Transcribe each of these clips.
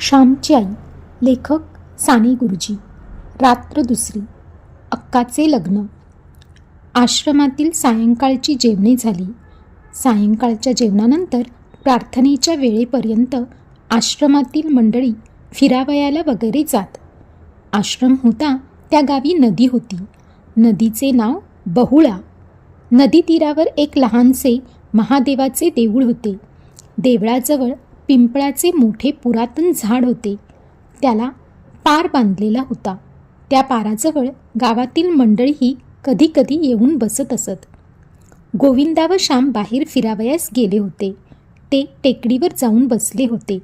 श्यामची आई लेखक साने गुरुजी. रात्र दुसरी. अक्काचे लग्न. आश्रमातील सायंकाळची जेवणे झाली. सायंकाळच्या जेवणानंतर प्रार्थनेच्या वेळेपर्यंत आश्रमातील मंडळी फिरावयाला वगैरे जात. आश्रम होता त्या गावी नदी होती. नदीचे नाव बहुळा. नदी तीरावर एक लहानसे महादेवाचे देऊळ होते. देवळाजवळ पिंपळाचे मोठे पुरातन झाड होते. त्याला पार बांधलेला होता. त्या पाराजवळ गावातील मंडळीही कधीकधी येऊन बसत असत. गोविंदा व श्याम बाहेर फिरावयास गेले होते. ते टेकडीवर जाऊन बसले होते.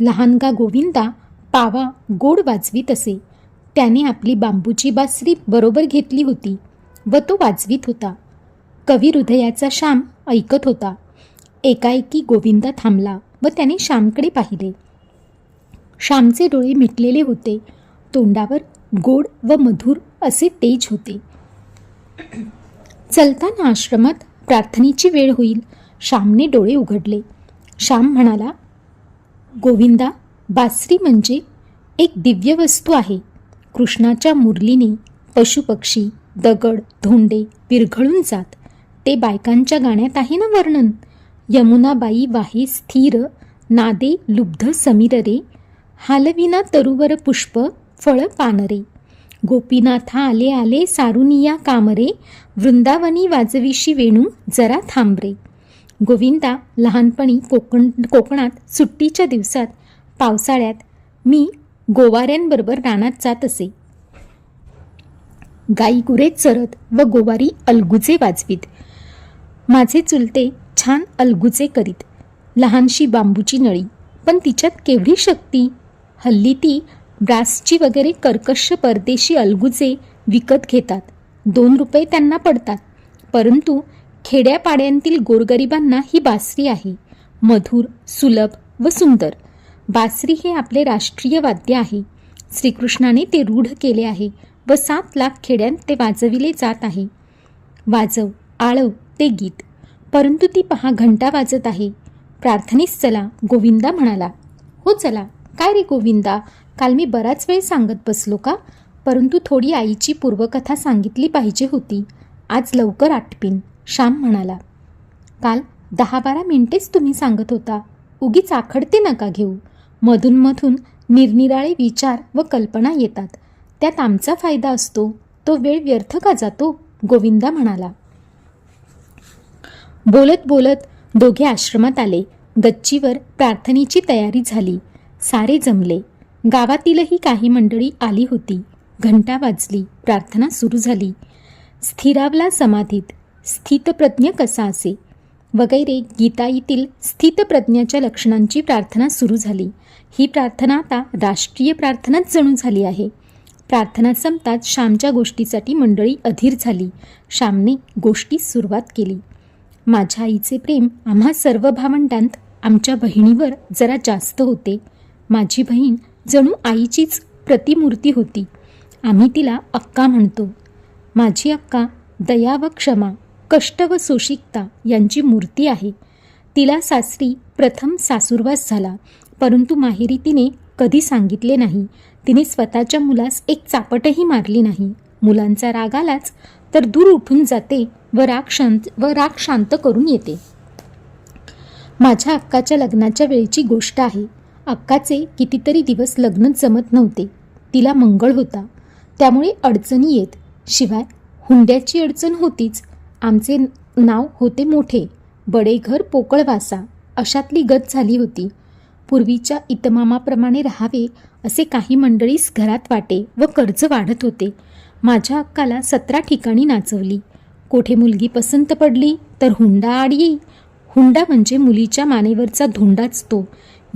लहानगा गोविंदा पावा गोड वाजवीत असे. त्याने आपली बांबूची बासरी बरोबर घेतली होती व तो वाजवीत होता. कवी हृदयाचा श्याम ऐकत होता. एकाएकी गोविंदा थांबला. व त्याने श्यामकडे पाहिले. श्यामचे डोळे मिटलेले होते. तोंडावर गोड व मधुर असे तेज होते. चलताना आश्रमात प्रार्थनेची वेळ होईल. श्यामने डोळे उघडले. श्याम म्हणाला गोविंदा बासरी म्हणजे एक दिव्य वस्तू आहे. कृष्णाच्या मुरलीने पशुपक्षी दगड धोंडे विरघळून जात. ते बायकांच्या गाण्यात आहे ना वर्णन? यमुनाबाई वाहे स्थिर नादे लुब्ध समीर रे हालविना तरुवर पुष्प फळ पानरे. गोपीनाथा आले आले सारुनिया कामरे वृंदावनी वाजविशी वेणू जरा थांबरे. गोविंदा लहानपणी कोकण कोकणात सुट्टीच्या दिवसात पावसाळ्यात मी गोवाऱ्यांबरोबर रानात जात असे. गाई गुरे चरत व गोवारी अलगुजे वाजवीत. माझे चुलते छान अलगुचे करीत. लहानशी बांबूची नळी पण तिच्यात केवढी शक्ती? हल्ली ती ब्रासची वगैरे कर्कश परदेशी अलगुचे विकत घेतात. दोन रुपये त्यांना पडतात. परंतु खेड्यापाड्यांतील गोरगरिबांना ही बासरी आहे. मधुर सुलभ व सुंदर. बासरी हे आपले राष्ट्रीय वाद्य आहे. श्रीकृष्णाने ते रूढ केले आहे व सात लाख खेड्यांत ते वाजविले जात आहे. वाजव आळव ते गीत. परंतु ती पहा घंटा वाजत आहे. प्रार्थनेस चला गोविंदा म्हणाला. हो चला. काय रे गोविंदा? काल मी बराच वेळ सांगत बसलो का? परंतु थोडी आईची पूर्वकथा सांगितली पाहिजे होती. आज लवकर आटपीन श्याम म्हणाला. काल दहा बारा मिनिटेच तुम्ही सांगत होता. उगीच आखडते नका घेऊ. मधूनमधून निरनिराळे विचार व कल्पना येतात. त्यात आमचा फायदा असतो. तो वेळ व्यर्थ का जातो? गोविंदा म्हणाला. बोलत बोलत दोघे आश्रमात आले. गच्चीवर प्रार्थनेची तयारी झाली. सारे जमले. गावातीलही काही मंडळी आली होती. घंटा वाजली. प्रार्थना सुरू झाली. स्थिरावला समाधीत. स्थितप्रज्ञ कसा असे? वगैरे गीताईतील स्थितप्रज्ञाच्या लक्षणांची प्रार्थना सुरू झाली. ही प्रार्थना आता राष्ट्रीय प्रार्थनाच जणू झाली आहे. प्रार्थना संपताच श्यामच्या गोष्टीसाठी मंडळी अधीर झाली. श्यामने गोष्टीस सुरुवात केली. माझ्या आईचे प्रेम आम्हा सर्व भावंडांत आमच्या बहिणीवर जरा जास्त होते. माझी बहीण जणू आईचीच प्रतिमूर्ती होती. आम्ही तिला अक्का म्हणतो. माझी अक्का दया व क्षमा कष्ट व सुशिकता यांची मूर्ती आहे. तिला सासरी प्रथम सासूरवास झाला परंतु माहेरी तिने कधी सांगितले नाही. तिने स्वतःच्या मुलास एक चापटही मारली नाही. मुलांचा राग आलाच तर दूर उठून जाते व राग शांत व राग शांत करून येते. माझ्या अक्काच्या लग्नाच्या वेळेची गोष्ट आहे. अक्काचे कितीतरी दिवस लग्न जमत नव्हते. तिला मंगळ होता. त्यामुळे अडचणी येत. शिवाय हुंड्याची अडचण होतीच. आमचे नाव होते मोठे. बडेघर पोकळवासा अशातली गत झाली होती. पूर्वीच्या इतमामाप्रमाणे राहावे असे काही मंडळीस घरात वाटे व कर्ज वाढत होते. माझ्या अक्काला सतरा ठिकाणी नाचवली. कोठे मुलगी पसंत पडली तर हुंडा आड येई. हुंडा म्हणजे मुलीच्या मानेवरचा धोंडाच तो.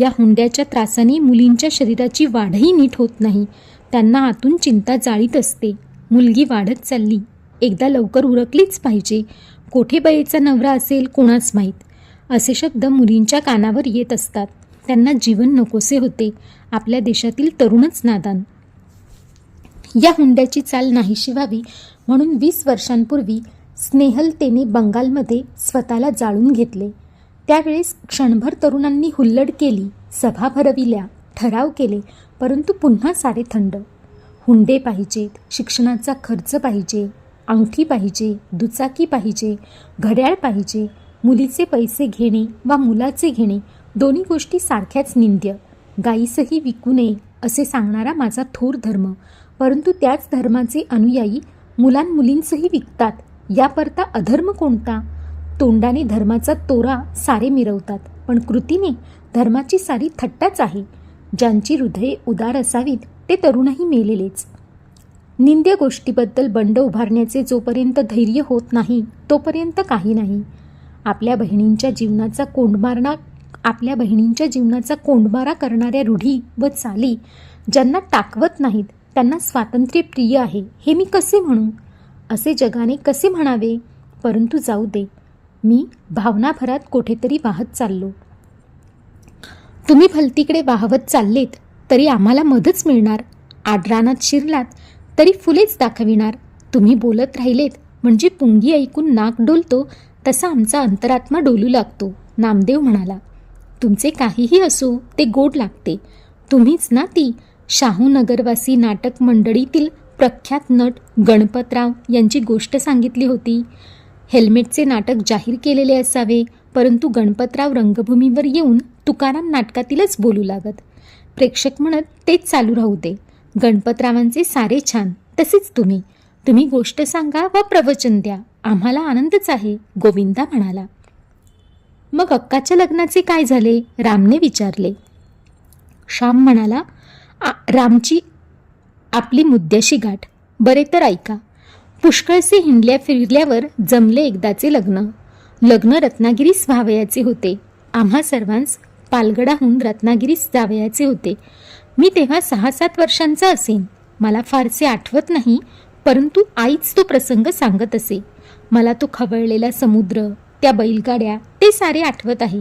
या हुंड्याच्या त्रासाने मुलींच्या शरीराची वाढही नीट होत नाही. त्यांना आतून चिंता जाळीत असते. मुलगी वाढत चालली. एकदा लवकर उरकलीच पाहिजे. कोठे बाईचा नवरा असेल कोणाच माहीत. असे शब्द मुलींच्या कानावर येत असतात. त्यांना जीवन नकोसे होते. आपल्या देशातील तरुणच नादान. या हुंड्याची चाल नाहीशी व्हावी म्हणून वीस वर्षांपूर्वी स्नेहलतेने बंगालमध्ये स्वतःला जाळून घेतले. त्यावेळेस क्षणभर तरुणांनी हुल्लड केली सभा भरविल्या ठराव केले परंतु पुन्हा सारे थंड. हुंडे पाहिजेत शिक्षणाचा खर्च पाहिजे अंगठी पाहिजे दुचाकी पाहिजे घड्याळ पाहिजे मुलीचे पैसे घेणे वा मुलाचे घेणे दोन्ही गोष्टी सारख्याच निंद्य. गाईसही विकू नये असे सांगणारा माझा थोर धर्म. परंतु त्याच धर्माचे अनुयायी मुलांमुलींचंही विकतात. याकरता अधर्म कोणता? तोंडाने धर्माचा तोरा सारे मिरवतात पण कृतीने धर्माची सारी थट्टाच आहे. ज्यांची हृदये उदार असावीत ते तरुणही मेलेलेच. निंद्य गोष्टीबद्दल बंड उभारण्याचे जोपर्यंत धैर्य होत नाही तोपर्यंत काही नाही. आपल्या बहिणींच्या जीवनाचा कोंडमारणा आपल्या बहिणींच्या जीवनाचा कोंडमारा करणाऱ्या रूढी व चाली ज्यांना टाकवत नाहीत त्यांना स्वातंत्र्य प्रिय आहे हे मी कसे म्हणू? असे जगाने कसे म्हणावे? परंतु जाऊ दे. मी भावनाभरात कुठेतरी वाहत चाललो. तुम्ही भलतीकडे वाहवत चाललेत तरी आम्हाला मदच मिळणार. आडरानात शिरलात तरी फुलेच दाखविणार. तुम्ही बोलत राहिलेत म्हणजे पुंगी ऐकून नाक डोलतो तसा आमचा अंतरात्मा डोलू लागतो नामदेव म्हणाला. तुमचे काहीही असो ते गोड लागते. तुम्हीच ना ती शाहू नगरवासी नाटक मंडळीतील प्रख्यात नट गणपतराव यांची गोष्ट सांगितली होती. हेल्मेटचे नाटक जाहीर केलेले असावे परंतु गणपतराव रंगभूमीवर येऊन तुकाराम नाटकातीलच बोलू लागत. प्रेक्षक म्हणत तेच चालू राहू दे. गणपतरावांचे सारे छान. तसेच तुम्ही. तुम्ही गोष्ट सांगा व प्रवचन द्या. आम्हाला आनंदच आहे गोविंदा म्हणाला. मग अक्काच्या लग्नाचे काय झाले? रामने विचारले. श्याम म्हणाला "आ- रामची आपली मुद्द्याशी गाठ. बरे तर ऐका. पुष्कळसे हिंडल्या फिरल्यावर जमले एकदाचे लग्न. लग्न रत्नागिरीस व्हावयाचे होते. आम्हा सर्वांस पालगडाहून रत्नागिरीस जावयाचे होते. मी तेव्हा सहा सात वर्षांचा असेन. मला फारसे आठवत नाही परंतु आईच तो प्रसंग सांगत असे. मला तो खवळलेला समुद्र त्या बैलगाड्या ते सारे आठवत आहे.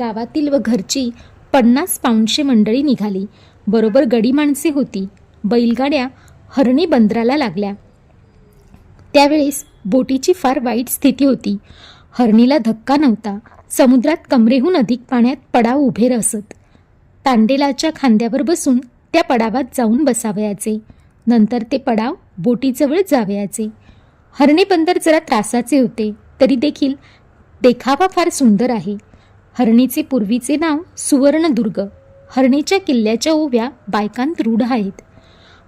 गावातील व घरची पन्नास पाऊंडशे मंडळी निघाली. बरोबर गडी माणसे होती. बैलगाड्या हरणी बंदराला लागल्या. त्यावेळेस बोटीची फार वाईट स्थिती होती. हरणीला धक्का नव्हता. समुद्रात कमरेहून अधिक पाण्यात पडाव उभे असत तांडेलाच्या खांद्यावर बसून त्या पडावात जाऊन बसावयाचे. नंतर ते पडाव बोटीजवळ जावयाचे. हरणे बंदर जरा त्रासाचे होते. तरी देखील देखावा फार सुंदर आहे. हरणीचे पूर्वीचे नाव सुवर्णदुर्ग. हरणीच्या किल्ल्याच्या ओव्या बायकांत रूढ आहेत.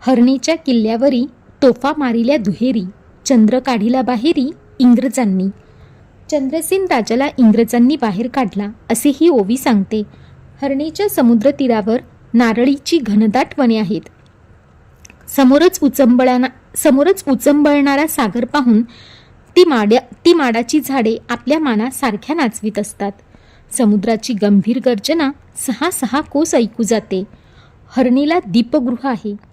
हरणीच्या किल्ल्यावरी तोफा मारिल्या दुहेरी चंद्र काढिला बाहेरी इंग्रजांनी. चंद्रसेन राजाला इंग्रजांनी बाहेर काढला असे ही ओवी सांगते. हरणीच्या समुद्रतीरावर नारळीची घनदाट वने आहेत. समोरच उचंबळाना समोरच उचंबळणारा सागर पाहून ती माड्या ती माडाची झाडे आपल्या माना सारख्या नाचवीत असतात. समुद्राची गंभीर गर्जना सहा सहा कोस ऐकू जाते. हरणीला दीपगृह आहे.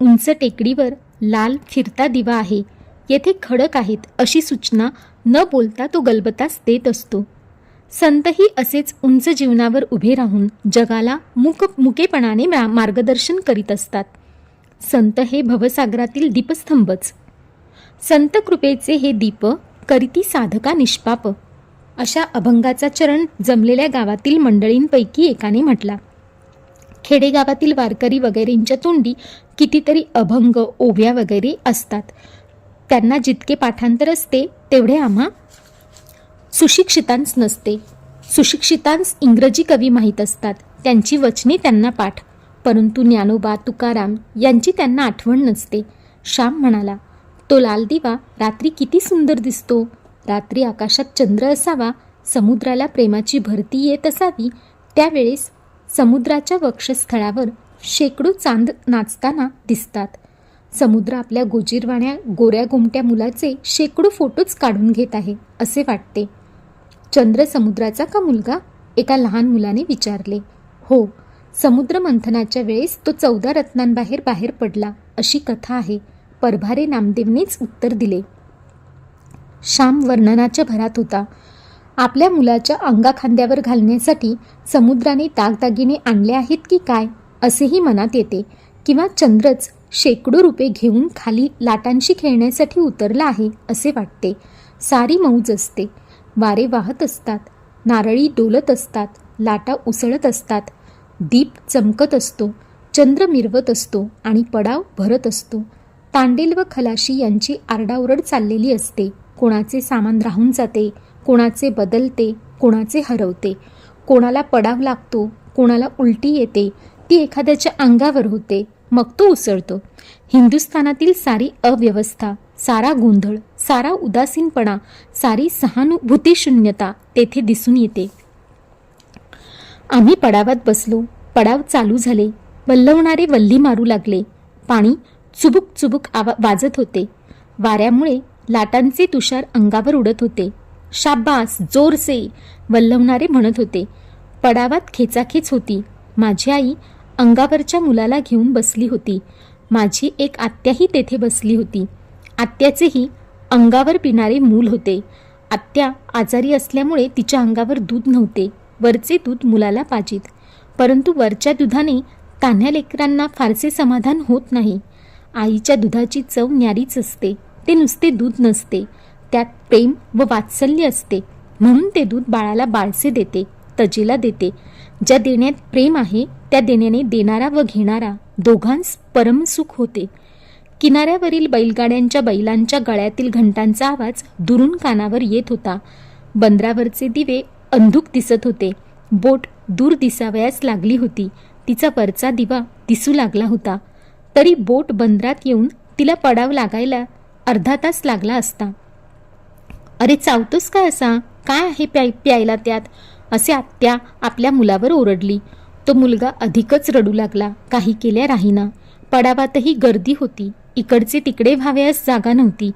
उंच टेकडीवर लाल फिरता दिवा आहे. येथे खडक आहेत अशी सूचना न बोलता तो गलबतास देत असतो. संतही असेच उंच जीवनावर उभे राहून जगाला मुक मुकेपणाने मार्गदर्शन करीत असतात. संत हे भवसागरातील दीपस्तंभच. संत कृपेचे हे दीप करीती साधका निष्पाप. अशा अभंगाचा चरण जमलेल्या गावातील मंडळींपैकी एकाने म्हटला. खेडेगावातील वारकरी वगैरेंच्या तोंडी कितीतरी अभंग ओव्या वगैरे असतात. त्यांना जितके पाठांतर असते तेवढे आम्हा सुशिक्षितांस नसते. सुशिक्षितांस इंग्रजी कवी माहीत असतात. त्यांची वचने त्यांना पाठ. परंतु ज्ञानोबा तुकाराम यांची त्यांना आठवण नसते. श्याम म्हणाला तो लाल दिवा रात्री किती सुंदर दिसतो. रात्री आकाशात चंद्र असावा समुद्राला प्रेमाची भरती येत असावी. त्यावेळेस समुद्राच्या वक्षस्थळावर शेकडो चांद नाचताना दिसतात. समुद्र आपल्या गोजीरवाण्या गोऱ्या घुमट्या मुलाचे शेकडो फोटोच काढून घेत आहे असे वाटते. चंद्र समुद्राचा का मुलगा? एका लहान मुलाने विचारले. हो समुद्र मंथनाच्या वेळेस तो चौदा रत्नांबाहेर बाहेर पडला अशी कथा आहे. परभारे नामदेवनेच उत्तर दिले. श्याम वर्णनाच्या भरात होता. आपल्या मुलाच्या अंगाखांद्यावर घालण्यासाठी समुद्राने दागदागिने आणले आहेत की काय? असेही मनात येते किंवा चंद्रच शेकडो रुपये घेऊन खाली लाटांशी खेळण्यासाठी उतरला आहे असे वाटते. सारी मौज असते. वारे वाहत असतात. नारळी डोलत असतात. लाटा उसळत असतात. दीप चमकत असतो. चंद्र मिरवत असतो आणि पडाव भरत असतो. तांडेल व खलाशी यांची आरडाओरड चाललेली असते. कोणाचे सामान राहून जाते कोणाचे बदलते कोणाचे हरवते. कोणाला पडाव लागतो कोणाला उलटी येते ती एखाद्याच्या अंगावर होते मग तो उसळतो. हिंदुस्थानातील सारी अव्यवस्था सारा गोंधळ सारा उदासीनपणा सारी सहानुभूतीशून्यता तेथे दिसून येते. आम्ही पडावात बसलो पडाव चालू झाले वल्लवणारे वल्ली मारू लागले पाणी चुबुक चुबुक आवा वाजत होते. वाऱ्यामुळे लाटांचे तुषार अंगावर उडत होते. शाब्बास जोरसे वल्लवणारे म्हणत होते पडावात खेचाखेच होती. माझी आई अंगावरच्या मुलाला घेऊन बसली होती. माझी एक आत्याही तेथे बसली होती. आत्याचेही अंगावर पिणारे मूल होते. आत्या आजारी असल्यामुळे तिच्या अंगावर दूध नव्हते. वरचे दूध मुलाला पाजीत. परंतु वरच्या दुधाने तान्ह्या लेकरांना फारसे समाधान होत नाही. आईच्या दुधाची चव न्यारीच असते. ते नुसते दूध नसते. त्यात प्रेम व वात्सल्य असते. म्हणून ते दूध बाळाला बाळसे देते तजेला देते. ज्या देण्यात प्रेम आहे त्या देण्याने देणारा व घेणारा दोघांस परमसुख होते. किनाऱ्यावरील बैलगाड्यांच्या बैलांच्या गळ्यातील घंटांचा आवाज दुरून कानावर येत होता. बंदरावरचे दिवे अंधुक दिसत होते. बोट दूर दिसावयास लागली होती. तिचा वरचा दिवा दिसू लागला होता. तरी बोट बंदरात येऊन तिला पडाव लागायला अर्धा तास लागला असता. अरे चावतोस काय असा? काय आहे प्याय प्यायला त्यात? असे आत्या आपल्या मुलावर ओरडली. तो मुलगा अधिकच रडू लागला. काही केल्या राहीना. पडावातही गर्दी होती. इकडचे तिकडे व्हावयास जागा नव्हती.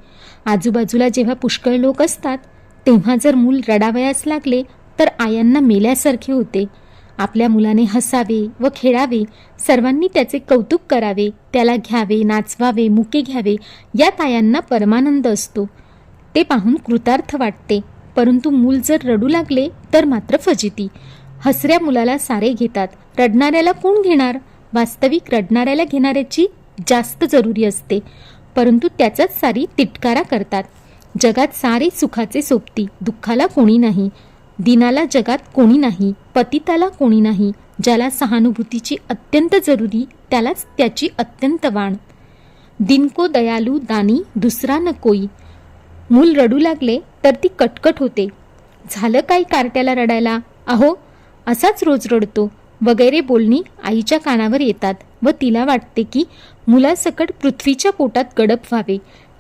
आजूबाजूला जेव्हा पुष्कळ लोक असतात तेव्हा जर मूल रडावयास लागले तर आयांना मेल्यासारखे होते. आपल्या मुलाने हसावे व खेळावे सर्वांनी त्याचे कौतुक करावे त्याला घ्यावे नाचवावे मुके घ्यावे यात आयांना परमानंद असतो. ते पाहून कृतार्थ वाटते. परंतु मूल जर रडू लागले तर मात्र फजिती. हसऱ्या मुलाला सारे घेतात. रडणाऱ्याला कोण घेणार? वास्तविक रडणाऱ्याला घेणाऱ्याची जास्त जरुरी असते. परंतु त्याचाच सारी तिटकारा करतात. जगात सारे सुखाचे सोबती दुःखाला कोणी नाही. दिनाला जगात कोणी नाही पतिताला कोणी नाही ज्याला सहानुभूतीची अत्यंत जरुरी त्यालाच त्याची अत्यंत वाण. दिनको दयालू दानी दुसरा न कोई. मूल रडू लागले तर ती कटकट होते. झालं काय कार्ट्याला रडायला? अहो असाच रोज रडतो. वगैरे बोलणी आईच्या कानावर येतात व तिला वाटते की मुलासकट पृथ्वीच्या पोटात गडप व्हावे.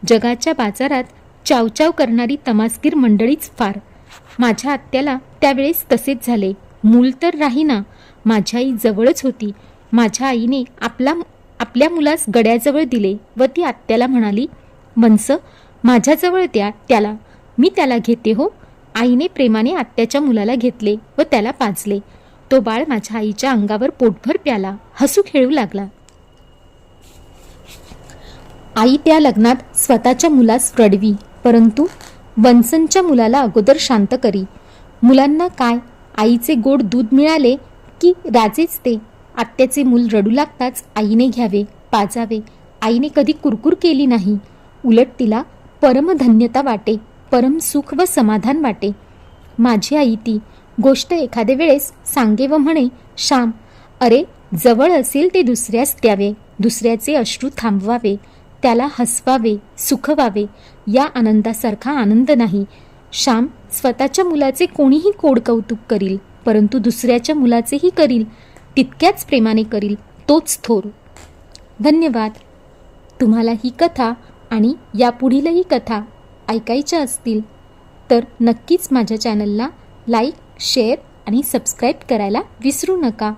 जगाच्या बाजारात चावचाव करणारी तमासगीर मंडळीच फार. माझ्या आत्याला त्यावेळेस तसेच झाले. मूल तर राहीना. माझी आई जवळच होती. माझ्या आईने आपला आपल्या मुलास गड्याजवळ दिले व ती आत्याला म्हणाली मनस माझ्याजवळ द्या त्याला. मी त्याला घेते हो. आईने प्रेमाने आत्याच्या मुलाला घेतले व त्याला पाजले. तो बाळ माझ्या आईच्या अंगावर पोटभर प्याला हसू खेळू लागला. आई त्या लग्नात स्वतःच्या मुलास रडवी परंतु वनसनच्या मुलाला अगोदर शांत करी. मुलांना काय आईचे गोड दूध मिळाले की राजेच ते? आत्याचे मूल रडू लागताच आईने घ्यावे पाजावे. आईने कधी कुरकुर केली नाही. उलट तिला परमधन्यता वाटे. परम सुख व समाधान वाटे. माझी आई ती गोष्ट एखाद्या वेळेस सांगे व म्हणे श्याम अरे जवळ असेल ते दुसऱ्यास द्यावे. दुसऱ्याचे अश्रू थांबवावे. त्याला हसवावे सुखवावे. या आनंदासारखा आनंद नाही. श्याम स्वतःच्या मुलाचे कोणीही कोड कौतुक करील परंतु दुसऱ्याच्या मुलाचेही करील. तितक्याच प्रेमाने करील. तोच थोर. धन्यवाद. तुम्हाला ही कथा आणि यापुढीलही कथा ऐकायच्या असतील तर नक्कीच माझ्या चॅनलला लाईक शेअर आणि सबस्क्राईब करायला विसरू नका.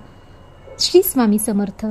श्री स्वामी समर्थ.